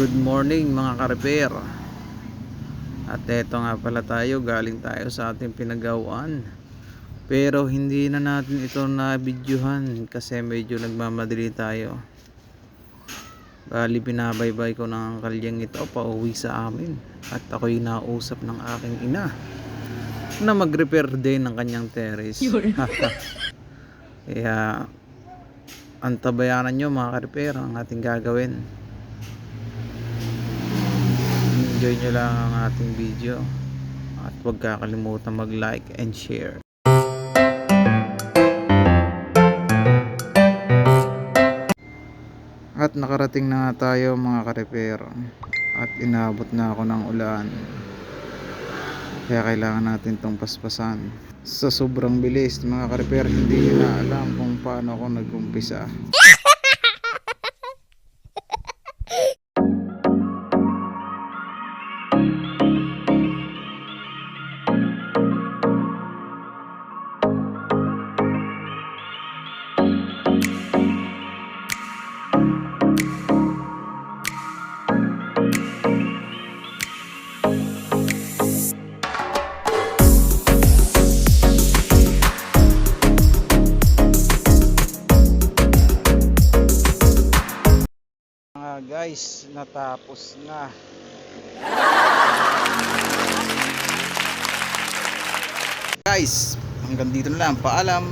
Good morning mga ka-repair At eto nga pala tayo Galing tayo sa ating pinagawaan. Pero hindi na natin ito na videohan Kasi medyo nagmamadali tayo. Bali binabaybay ko ng kalyang ito Pauwi sa amin. At ako'y nausap ng aking ina Na mag-repair din ng kanyang terrace. Kaya Antabayanan nyo mga ka-repair Ang ating gagawin enjoy nyo lang ang ating video. At huwag kakalimutan mag like and share. At nakarating na tayo mga karepero. At inabot na ako ng ulan. Kaya kailangan natin tong paspasan. Sa sobrang bilis mga karepero hindi na alam kung paano ako nag-umpisa guys natapos na. Guys hanggang dito na lang. Paalam